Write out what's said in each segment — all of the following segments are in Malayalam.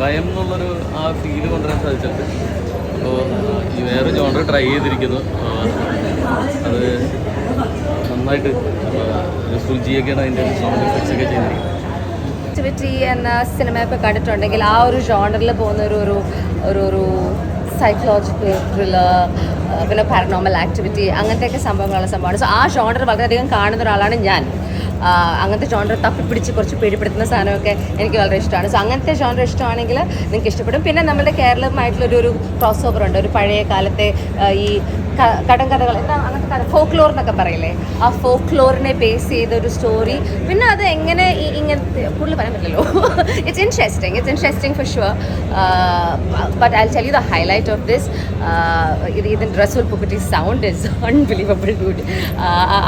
ഭയം എന്നുള്ളൊരു ആ ഫീൽ കൊണ്ടുവരാൻ സാധിച്ചിട്ടുണ്ട്. അപ്പോൾ ഈ വേറെ ജോണർ ട്രൈ ചെയ്തിരിക്കുന്നു. അത് നന്നായിട്ട് സുജിയൊക്കെയാണ് അതിന്റെ സൗണ്ട് എഫക്ട്സ് ഒക്കെ ചെയ്തിരിക്കുന്നത്. ആക്ടിവിറ്റി എന്ന സിനിമയൊക്കെ കണ്ടിട്ടുണ്ടെങ്കിൽ ആ ഒരു ജോണറിൽ പോകുന്ന ഒരു ഒരു ഒരു ഒരു സൈക്കോളജിക്കൽ ത്രില്ലർ പിന്നെ പാരനോമൽ ആക്ടിവിറ്റി അങ്ങനത്തെയൊക്കെ സംഭവങ്ങളുള്ള സംഭവമാണ് സോ ആ ജോണർ വളരെയധികം കാണുന്ന ഒരാളാണ് ഞാൻ. അങ്ങനത്തെ ജോണർ തപ്പിപ്പിടിച്ച് കുറച്ച് പേടിപ്പെടുത്തുന്ന സാധനമൊക്കെ എനിക്ക് വളരെ ഇഷ്ടമാണ്. സോ അങ്ങനത്തെ ജോണർ ഇഷ്ടമാണെങ്കിൽ നിങ്ങൾക്ക് ഇഷ്ടപ്പെടും. പിന്നെ നമ്മുടെ കേരളമായിട്ടുള്ളൊരു ഒരു ക്രോസ് ഓവർ ഉണ്ട്. ഒരു പഴയ കാലത്തെ ഈ കടങ്കഥകൾ എന്താ അങ്ങനത്തെ കഥ ഫോക്ലോർ എന്നൊക്കെ പറയില്ലേ? ആ ഫോക്ലോറിനെ ബേസ് ചെയ്ത ഒരു സ്റ്റോറി പിന്നെ അത് എങ്ങനെ ഇങ്ങനത്തെ കൂടുതൽ പറയാൻ പറ്റില്ലല്ലോ. It's interesting it's interesting for sure but I tell you the highlight of this ഇത് ഇതിന്റെ Resul Pookutty sound is unbelievable good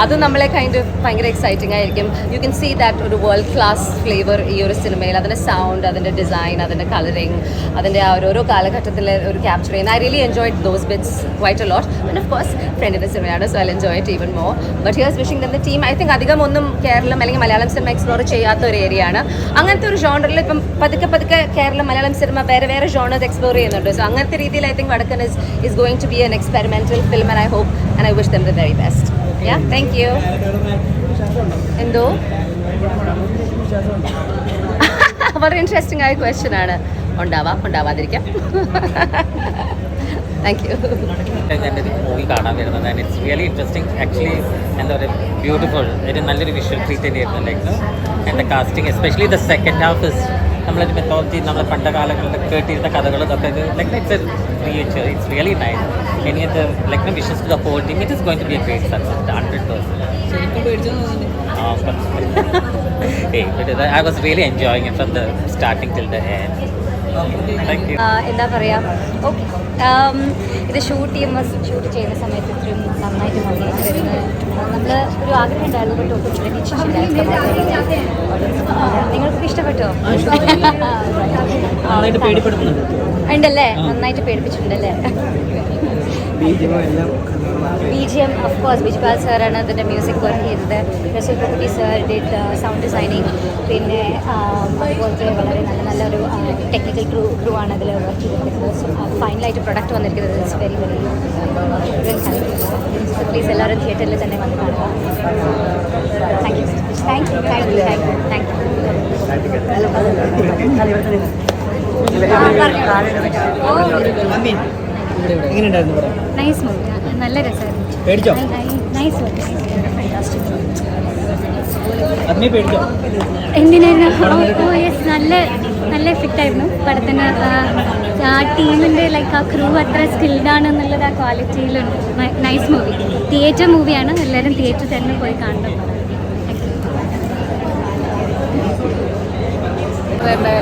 അത് നമ്മളെ കൈൻഡ് ഓഫ് ഭയങ്കര എക്സൈറ്റിംഗ് ആയിരിക്കും. യു കെൻ സീ ദാറ്റ് ഒരു വേൾഡ് ക്ലാസ് ഫ്ലേവർ ഈ ഒരു സിനിമയിൽ അതിന്റെ സൗണ്ട് അതിന്റെ ഡിസൈൻ അതിന്റെ കളറിങ് അതിന്റെ ആ ഓരോരോ കാലഘട്ടത്തിലെ ഒരു ക്യാപ്ചർ ചെയ്യുന്ന I really enjoy those bits quite a lot and of course ഫ്രണ്ടിന്റെ സിനിമയാണ് so I enjoy it even more but here's wishing the team I think അധികം ഒന്നും കേരളം അല്ലെങ്കിൽ മലയാളം സിനിമ എക്സ്പ്ലോർ ചെയ്യാത്ത ഒരു ഏരിയ ആണ്. അങ്ങനത്തെ ഒരു ജോണറിൽ ഇപ്പം പതുക്കെ പതുക്കെ കേരളം മലയാളം സിനിമ വേറെ വേറെ ജോണേഴ്സ് എക്സ്പ്ലോർ ചെയ്യുന്നുണ്ട്. സോ അങ്ങനത്തെ രീതിയിൽ I think Vadakkan is is going to be an experimental film and I hope and I wish them the very best yeah thank you എന്തോ? വളരെ ഇൻട്രസ്റ്റിംഗ് ആയ ക്വസ്റ്റ്യൻ ആണ്. ഉണ്ടാവാം ഉണ്ടാവാതിരിക്കാം. താങ്ക് യു ഞാനൊരു മൂവി കാണാൻ വരുന്നത് and it's really interesting actually എന്താ പറയുക ബ്യൂട്ടിഫുൾ ഒരു നല്ലൊരു വിഷ്വൽ ട്രീറ്റ് തന്നെയായിരുന്നു ലൈക്ക് എന്റെ casting especially the second half is നമ്മളൊരു മെത്തോളജി നമ്മൾ പണ്ട കാലങ്ങളിൽ കേട്ടിരുന്ന കഥകൾ ഇതൊക്കെ like it's it's really nice any അത് like wishes to the whole team it is going to be a great success hundred percent I was really enjoying it from the starting till the end thank you ആ, എന്താ പറയാ ഓക്കെ ഇത് ഷൂട്ട് ചെയ്യുമ്പോൾ ഷൂട്ട് ചെയ്യുന്ന സമയത്ത് ഇത്രയും നന്നായിട്ട് മതി നമ്മൾ ഒരു ആഗ്രഹം ഉണ്ടായിരുന്നു ബട്ട് നിങ്ങൾക്ക് ഇഷ്ടപ്പെട്ടോ? ഉണ്ടല്ലേ? നന്നായിട്ട് പേടിപ്പിച്ചിട്ടുണ്ടല്ലേ? B G M of course Bijibal സാറാണ് അതിന്റെ മ്യൂസിക് വർക്ക് ചെയ്തത്. Resul Kutty sir did sound designing പിന്നെ ആ, അതുപോലത്തെ വളരെ നല്ല നല്ലൊരു ടെക്നിക്കൽ ക്രൂ ക്രൂ ആണ് അതിൽ വർക്ക് ചെയ്തിരിക്കുന്നത്. ഫൈനലായിട്ട് പ്രൊഡക്റ്റ് വന്നിരിക്കുന്നത്. ഇറ്റ്സ് വെരി വെരി പ്ലീസ് എല്ലാവരും തിയേറ്ററിൽ തന്നെ വന്ന് കാണുക. Thank you thank you thank you thank you thank you nice movie നല്ല രസമായിരുന്നു. പേടിച്ചോ? നൈസ് എന്തിനായിരുന്നു? യെസ് നല്ല നല്ല എഫക്റ്റ് ആയിരുന്നു. പടത്തിന് ആ, ടീമിന്റെ ലൈക്ക് ആ ക്രൂ അത്ര സ്കിൽഡ് ആണ് എന്നുള്ളത് ആ ക്വാളിറ്റിയിലുണ്ട് നൈസ് മൂവി തിയേറ്റർ മൂവിയാണ് എല്ലാവരും തിയേറ്ററിൽ തന്നെ പോയി കാണണം തന്നെ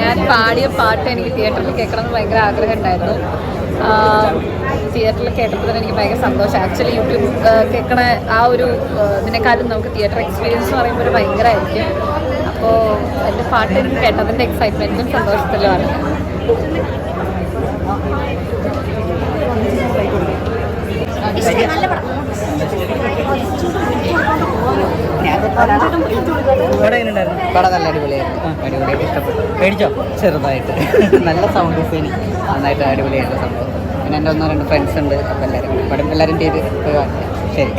ഞാൻ പാടിയ പാട്ട് എനിക്ക് തിയേറ്ററിൽ കേൾക്കണം എന്ന് ഭയങ്കര ആഗ്രഹം ഉണ്ടായിരുന്നു തിയേറ്ററിൽ കേട്ടപ്പോൾ തന്നെ എനിക്ക് ഭയങ്കര സന്തോഷം. ആക്ച്വലി യൂട്യൂബ് കേൾക്കണ ആ ഒരു ഇതിനെക്കാളും നമുക്ക് തിയേറ്റർ എക്സ്പീരിയൻസ് എന്ന് പറയുമ്പോൾ ഭയങ്കരമായിരിക്കും. അപ്പോൾ എന്റെ പാട്ട് എനിക്ക് കേട്ടതിന്റെ എക്സൈറ്റ്മെന്റും സന്തോഷത്തിലുമാണ് പടം എങ്ങനെയുണ്ടായിരുന്നു പടം നല്ല അടിപൊളിയായിരുന്നു അടിപൊളിയായിട്ട് ഇഷ്ടപ്പെട്ടു പേടിച്ചോ ചെറുതായിട്ട് നല്ല സൗണ്ട് ഡിസൈൻ നന്നായിട്ട് അടിപൊളിയായിട്ട് സംഭവം പിന്നെ എൻ്റെ ഒന്നോ രണ്ട് ഫ്രണ്ട്സ് ഉണ്ട് അപ്പോൾ എല്ലാവരും പടം എല്ലാവരും ചെയ്ത് പോയി വാ. ശരി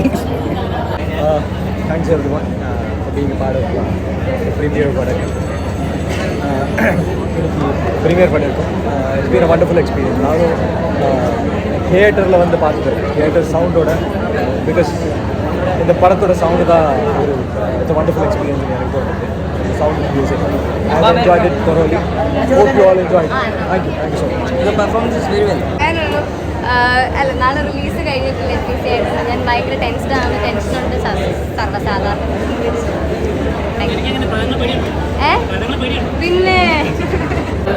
Uh, thanks everyone uh, for being a part of uh, the premiere Vadakan. Uh, premiere Vadakan. Uh, it's been a wonderful experience. நானும் தியேட்டரில் வந்து பார்த்துருக்கேன் தியேட்டர் சவுண்டோட பிகாஸ் இந்த படத்தோட சவுண்டு தான் ஒரு இட்ஸ் வண்டர்ஃபுல் எக்ஸ்பீரியன்ஸ் எனக்கு தோணுது sound music I enjoyed it thoroughly hope you all enjoyed thank you thank you so much performance is very well ഞാനൊരു അല്ല നാളെ റിലീസ് കഴിഞ്ഞിട്ടില്ല എത്തിയായിരുന്നു ഞാൻ ഭയങ്കര ടെൻസ്ഡ് ആണ് ടെൻഷനുണ്ട് സർവ്വസാധാരണ ഏ പിന്നെ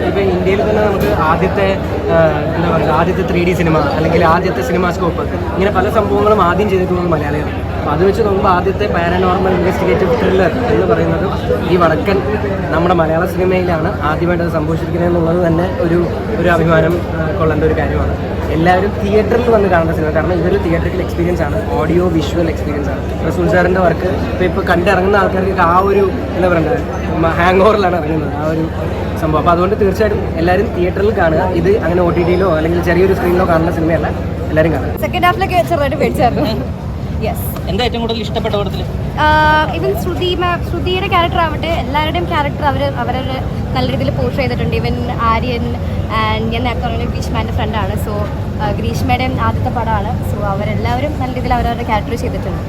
ഇപ്പോൾ ഇന്ത്യയിൽ തന്നെ നമുക്ക് ആദ്യത്തെ ആ, എന്താ പറയുക ആദ്യത്തെ ത്രീ ഡി സിനിമ അല്ലെങ്കിൽ ആദ്യത്തെ സിനിമാ സ്കോപ്പ് ഇങ്ങനെ പല സംഭവങ്ങളും ആദ്യം ചെയ്തിട്ടുള്ളത് മലയാളികൾ അപ്പോൾ അത് വെച്ച് നോക്കുമ്പോൾ ആദ്യത്തെ പാരനോർമൽ ഇൻവെസ്റ്റിഗേറ്റീവ് ത്രില്ലർ എന്ന് പറയുന്നത് ഈ വടക്കൻ നമ്മുടെ മലയാള സിനിമയിലാണ് ആദ്യമായിട്ട് അത് സംഭവിച്ചിരിക്കുന്നത് എന്നുള്ളത് തന്നെ ഒരു ഒരു അഭിമാനം കൊള്ളേണ്ട ഒരു കാര്യമാണ്. എല്ലാവരും തിയേറ്ററിൽ വന്ന് കാണുന്ന സിനിമ കാരണം ഇതൊരു തിയേറ്ററിക്കൽ എക്സ്പീരിയൻസ് ആണ്. ഓഡിയോ വിഷ്വൽ എക്സ്പീരിയൻസ് ആണ്. റസൂൽ സാറിന്റെ വർക്ക് ഇപ്പോൾ ഇപ്പോൾ കണ്ടിറങ്ങുന്ന ആൾക്കാർക്ക് ആ ഒരു എന്താ പറയുക ഹാങ് ഓവറിലാണ് ഇറങ്ങുന്നത് ആ ഒരു സംഭവം. അപ്പോൾ അതുകൊണ്ട് തീർച്ചയായിട്ടും എല്ലാവരും തിയേറ്ററിൽ കാണുക. ഇത് അങ്ങനെ ഒ ടി ടിയിലോ അല്ലെങ്കിൽ ചെറിയൊരു സ്ക്രീനിലോ കാണുന്ന സിനിമയല്ല എല്ലാവരും കാണുക. സെക്കൻഡ് ഹാഫിലൊക്കെ ചെറുതായിട്ട് പേടിച്ചായിരുന്നു. യെസ് എന്താ ഏറ്റവും കൂടുതൽ ഇഷ്ടപ്പെട്ട പടത്തിൽ ഇവൻ ശ്രുതി ശ്രുതിയുടെ ക്യാരക്ടർ ആവട്ടെ എല്ലാവരുടെയും ക്യാരക്ടർ അവർ അവരുടെ നല്ല രീതിയിൽ പോർട്ട് ചെയ്തിട്ടുണ്ട്. ഇവൻ ആര്യൻ ആൻഡ് ഞാൻ നേരത്തെ പറഞ്ഞ ഗ്രീഷ്മാന്റെ ഫ്രണ്ടാണ് സോ ഗ്രീഷ്മയുടെ ആദ്യത്തെ പടമാണ്. സോ അവരെല്ലാവരും നല്ല രീതിയിൽ അവരവരുടെ ക്യാരക്ടർ ചെയ്തിട്ടുണ്ട്.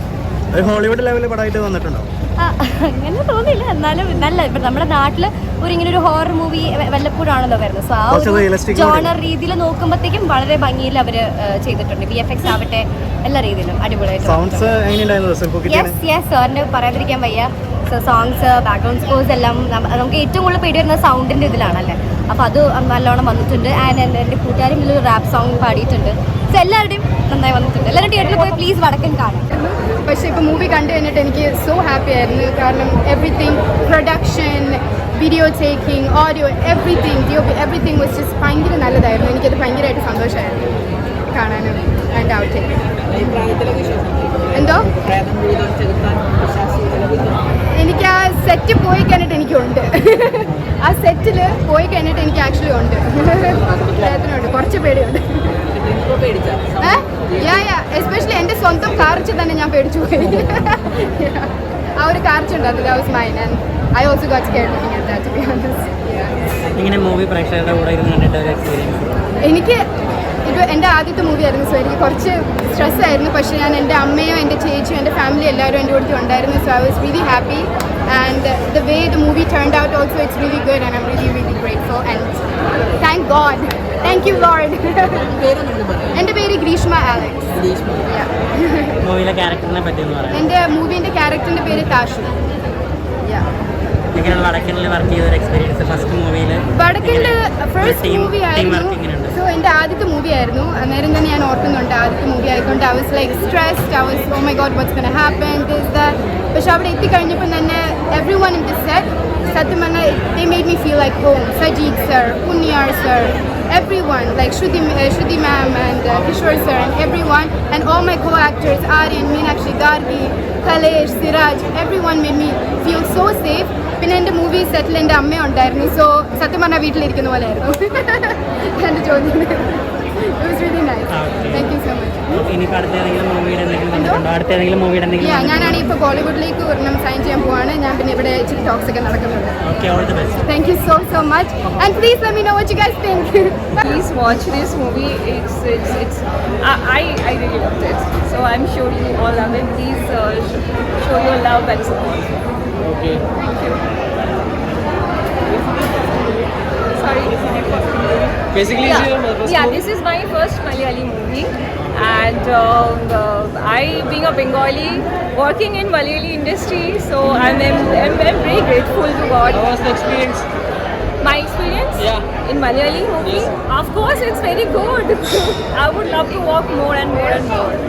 ഹോളിവുഡ് ലെവലിൽ പടമായിട്ട് വന്നിട്ടുണ്ടോ? അങ്ങനെ തോന്നിയില്ല. എന്നാലും നല്ല ഇപ്പൊ നമ്മുടെ നാട്ടിൽ ഒരു ഇങ്ങനെ ഒരു ഹോറർ മൂവി വല്ലപ്പോഴാണല്ലോ വരുന്നത്. സോ ആ ഒരു ജോണർ രീതിയിൽ നോക്കുമ്പോഴത്തേക്കും വളരെ ഭംഗിയിൽ അവർ ചെയ്തിട്ടുണ്ട്. വി എഫ് എക്സ് ആവട്ടെ എല്ലാ രീതിയിലും അടിപൊളിയായിട്ട് യെസ് യെസ് സാറിന് പറയാതിരിക്കാൻ വയ്യ. സോ സോങ്സ് ബാക്ക്ഗ്രൗണ്ട് സ്കോഴ്സ് എല്ലാം നമുക്ക് ഏറ്റവും കൂടുതൽ പേടി വരുന്ന സൗണ്ടിന്റെ ഇതിലാണല്ലേ. അപ്പോൾ അത് നല്ലോണം വന്നിട്ടുണ്ട്. ആൻഡ് എന്റെ എന്റെ കൂട്ടുകാരും ഇതിൽ റാപ്പ് സോങ് പാടിയിട്ടുണ്ട്. സോ എല്ലാവരുടെയും നന്നായി വന്നിട്ടുണ്ട്. എല്ലാവരും തിയേറ്ററിൽ പോയി പ്ലീസ് വടക്കൻ കാണാം. പക്ഷേ ഇപ്പോൾ മൂവി കണ്ടു കഴിഞ്ഞിട്ട് എനിക്ക് സോ ഹാപ്പി ആയിരുന്നു. കാരണം everything production video taking audio everything D O P everything was just ഭയങ്കര നല്ലതായിരുന്നു. എനിക്കത് ഭയങ്കരമായിട്ട് സന്തോഷമായിരുന്നു കാണാനും ആൻഡ് ഔട്ട് എന്തോ? എനിക്ക് ആ സെറ്റ് പോയി കഴിഞ്ഞിട്ട് എനിക്കുണ്ട്. ആ സെറ്റിൽ പോയി കഴിഞ്ഞിട്ട് എനിക്ക് ആക്ച്വലി ഉണ്ട്. ഉണ്ട് കുറച്ച് പേടിയുണ്ട്. എസ്പെഷ്യലി എന്റെ സ്വന്തം കാർച്ച് തന്നെ ഞാൻ പേടിച്ചു പോയി. ആ ഒരു കാർച്ച് ഉണ്ട് അതിൽ house mine and I also got scared looking at that to be honest ഇങ്ങനെ മൂവി പ്രേക്ഷകരുടെ കൂടെ ഇരുന്ന് കണ്ടിട്ട് ഒരു എക്സ്പീരിയൻസ് എനിക്ക് ഇത് എന്റെ ആദ്യത്തെ മൂവി ആയിരുന്നു സോ എനിക്ക് കുറച്ച് സ്ട്രെസ് ആയിരുന്നു. പക്ഷേ ഞാൻ എന്റെ അമ്മയോ എന്റെ ചേച്ചിയോ എന്റെ ഫാമിലി എല്ലാവരും എന്റെ കൂടെ ഉണ്ടായിരുന്നു. So I was really happy and the way the movie turn out also it's really good and I'm really really grateful and thank God thank you God എന്റെ പേര് ഗ്രീഷ്മ ആലക്സ് മൂവിയിലെ ക്യാരക്ടറിനെ പറ്റി എന്ന് പറയാം. എന്റെ മൂവിന്റെ ക്യാരക്ടറിന്റെ പേര് താഷു. യാ വടക്കനിൽ വർക്ക് ചെയ്ത ഒരു എക്സ്പീരിയൻസ് ഫസ്റ്റ് മൂവിയിൽ വടക്കനിൽ ഫസ്റ്റ് മൂവി ആയിരുന്നു. എന്റെ ആദ്യത്തെ മൂവി ആയിരുന്നു. അന്നേരം തന്നെ ഞാൻ ഓർക്കുന്നുണ്ട് ആദ്യത്തെ മൂവി ആയതുകൊണ്ട് I was like stressed I was oh my God what's can happen this the പക്ഷെ അവിടെ എത്തിക്കഴിഞ്ഞപ്പോൾ തന്നെ everyone in the set സത്യം പറഞ്ഞാൽ they made me feel like home Sajeed sir Puniyar sir everyone like Shruti Shruti ma'am uh, Kishore sir and everyone and all my co-actors Aryan, Meenakshi, Gargi, Kalesh, Siraj everyone made me feel so safe പിന്നെ എന്റെ മൂവി സെറ്റിൽ എന്റെ അമ്മ ഉണ്ടായിരുന്നു സോ സത്യം പറഞ്ഞാൽ വീട്ടിലിരിക്കുന്ന പോലെ ആയിരുന്നു എന്റെ ചോദ്യം ഇനിയിപ്പോൾ അടുത്ത ഏതെങ്കിലും മൂവിയുടെ എന്തെങ്കിലും എന്തോ? വന്നിട്ടുണ്ടോ അടുത്ത ഏതെങ്കിലും മൂവിയുടെ എന്തെങ്കിലും യാ ഞാനാണെങ്കിൽ ഇപ്പോൾ ബോളിവുഡിലേക്ക് ഒരെണ്ണം സൈൻ ചെയ്യാൻ പോവാണ് ഞാൻ പിന്നെ ഇവിടെ ഇച്ചിരി ടോക്സ് ഒക്കെ നടക്കുന്നുണ്ട് okay all the best thank you so so much and please let me know what you guys think please watch this movie. It's it's it's. I I, I really loved it. So I'm sure you all love it. Please uh, sh- show your love and support. Okay Sorry. Basically, yeah. yeah, this is my first Malayali movie, and um, uh, I, being a Bengali, working in Malayali industry, so I'm, I'm, I'm very grateful to God. How was the experience? My experience yeah. in Malayali movie? Yes. Of course, it's very good. I would love to work more and more and more.